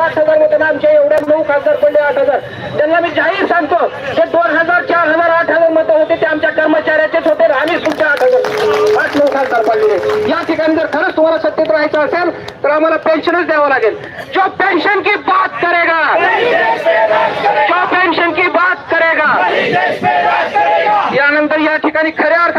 पाच हजार होते ना आमच्या एवढ्या नऊ खासदार पडले आठ हजार त्यांना मी जाहीर सांगतो ते दोन हजार चार हजार आठ हजार मतं होते ते आमच्या कर्मचाऱ्याचेच होते आम्ही सुद्धा आठ हजार आठ नऊ खासदार पडलेले या ठिकाणी जर खरंच तुम्हाला सत्तेत राहायचं असेल तर आम्हाला पेन्शनच द्यावं लागेल. जो पेन्शन की बात करेगा जो पेन्शन की बात करेगा यानंतर या ठिकाणी खऱ्या अर्थ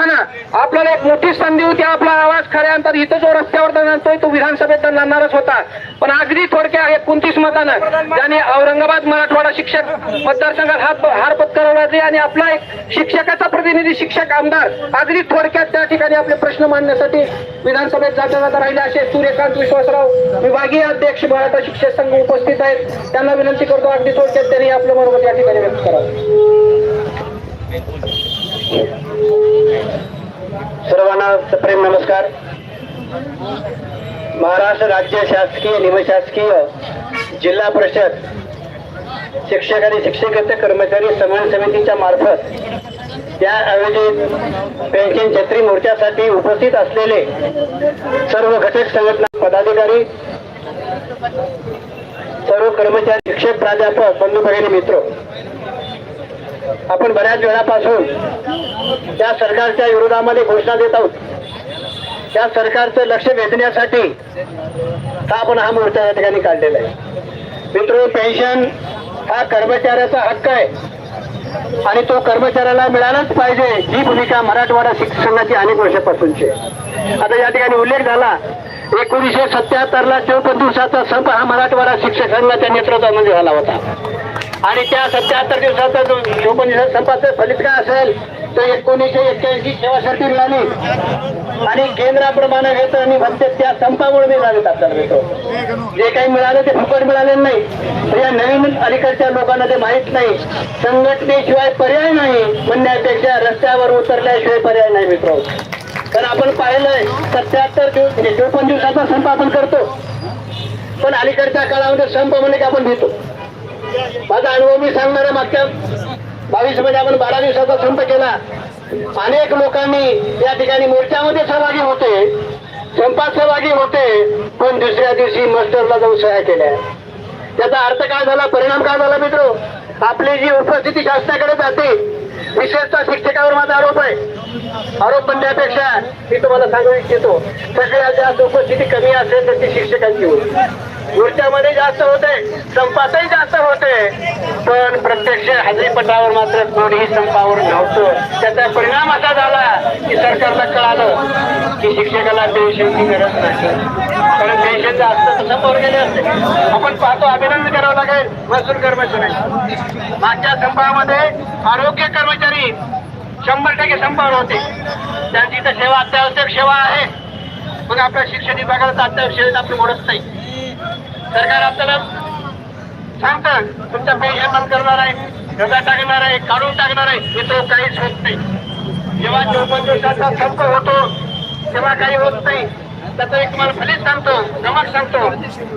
एक मोठी संधी होती आपला आवाज खऱ्या इथं जो रस्त्यावर जाणतोय तो विधानसभेत जाणारच होता. पण अगदी थोडक्या एकोणतीस मतानं ज्याने औरंगाबाद मराठवाडा शिक्षक मतदारसंघात हात हार पत्करवला आणि आपला एक शिक्षकाचा प्रतिनिधी शिक्षक आमदार अगदी थोडक्यात त्या ठिकाणी आपले प्रश्न मांडण्यासाठी विधानसभेत जाता जाता राहिले असे सूर्यकांत विश्वासराव विभागीय अध्यक्ष मराठा शिक्षक संघ उपस्थित आहेत. त्यांना विनंती करतो अगदी थोडक्यात त्यांनी आपलं मनोगत या ठिकाणी व्यक्त करावं. सर्वांना प्रेम नमस्कार. महाराष्ट्र राज्य शासकीय निमशासकीय जिल्हा परिषद शिक्षक आणि शिक्षकेतर कर्मचारी समन्वय समितीच्या मार्फत त्या आयोजित पेन्शन छत्री मोर्चासाठी उपस्थित असलेले सर्व घटक संघटना पदाधिकारी सर्व कर्मचारी शिक्षक प्राध्यापक बंधू भगिनी मित्र आपण बऱ्याच वेळापासून त्या सरकारच्या विरोधामध्ये घोषणा देत आहोत. त्या सरकारचं लक्ष वेधण्यासाठी हा आपण हा मोर्चा या ठिकाणी काढलेला आहे? मित्र पेन्शन हा कर्मचाऱ्याचा हक्क आहे. आणि तो कर्मचाऱ्याला मिळालाच पाहिजे ही भूमिका मराठवाडा शिक्षक संघाची अनेक वर्षापासूनची आहे. आता या ठिकाणी उल्लेख झाला एकोणीसशे सत्याहत्तरला चौपन्न दिवसाचा संप हा मराठवाडा शिक्षक संघाच्या नेतृत्वामध्ये झाला होता. आणि त्या सत्याहत्तर दिवसाचा जो चौपन्न संपाचं फलित काय असेल तर एकोणीसशे एक्क्याऐंशी सेवासाठी मिळाली आणि केंद्राप्रमाणे घेतो आणि फक्त त्या संपामुळे मिळाले आपल्याला भेटतो जे काही मिळालं ते फुकट मिळाले नाही. तर या नवीन अलीकडच्या लोकांना ते माहीत नाही. संघटनेशिवाय पर्याय नाही. म्हणण्यापेक्षा रस्त्यावर उतरल्याशिवाय पर्याय नाही मित्र. तर आपण पाहिलंय सत्याहत्तर दिवस म्हणजे चोपन्न दिवसाचा संप आपण करतो. पण अलीकडच्या काळामध्ये संप म्हणजे आपण घेतो. माझा अनुभव मी सांगणार आहे मागच्या बावीसमध्ये आपण बारा दिवसाचा संप केला. अनेक लोकांनी या ठिकाणी मोर्चामध्ये सहभागी होते. संपात सहभागी होते पण दुसऱ्या दिवशी मस्टरला जाऊन सह्या केल्या. त्याचा अर्थ काय झाला? परिणाम काय झाला मित्र? आपली जी उपस्थिती शासनाकडे जाते विशेषतः शिक्षकावर माझा आरोप आहे. आरोप म्हणण्यापेक्षा मी तुम्हाला सांगू इच्छितो सगळ्यात जास्त उपस्थिती कमी असेल तर ती शिक्षकांची होईल. मोर्चामध्ये जास्त होते संपातही जास्त होते. पण प्रत्यक्ष हजेरीपटावर मात्र कोणीही संपावर नव्हतं. त्याचा परिणाम असा झाला की सरकारला कळालं की शिक्षकाला पेन्शनची गरज नाही कारण पेन्शन जास्त तर गेले असते. आपण पाहतो अभिनंदन करावं लागेल. महसूल कर्मचारी. मागच्या संपामध्ये आरोग्य कर्मचारी शंभर टक्के संपावर होते. त्यांची तर सेवा अत्यावश्यक सेवा आहे. मग आपल्या शिक्षण विभागाला अत्यावश्यक सेवेत आपली मोडत नाही. सरकार आपल्याला सांगतं तुमचं पेन्शन बंद करणार आहे रजा टाकणार आहे काढून टाकणार आहे हे तो काहीच होत नाही. जेव्हा चौपन्न दिवसाचा संप होतो तेव्हा काही होत नाही. त्याचं एक मला फलित सांगतो गमक सांगतो.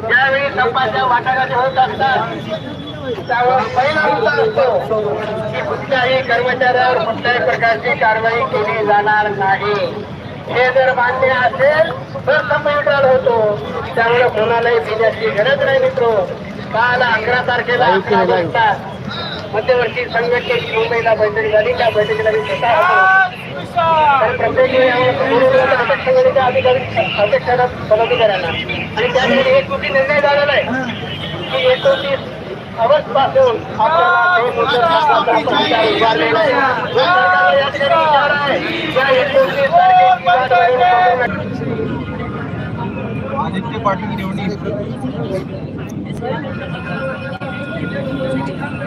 ज्यावेळी संपाच्या वाटाघाटी होत असतात त्यावर असतो. की कुठल्याही कर्मचाऱ्यावर कुठल्याही प्रकारची कारवाई केली जाणार नाही. हे जर मान्य असेल तर संपविकाल होतो. त्यामुळे कोणालाही भिण्याची गरज नाही मित्रो. काल अकरा तारखेला अकरा वाजता मध्यवर्ती संघटनेची मुंबईला बैठक झाली. त्या बैठकीला मी स्वतः. तर प्रत्येक संघटनेच्या अधिकारी अध्यक्षांना पदाधिकाऱ्यांना. आणि त्यामध्ये एक कृती निर्णय झालेला आहे. की एकोणतीस ऑगस्टपासून आदित्य पाटील निवडणूक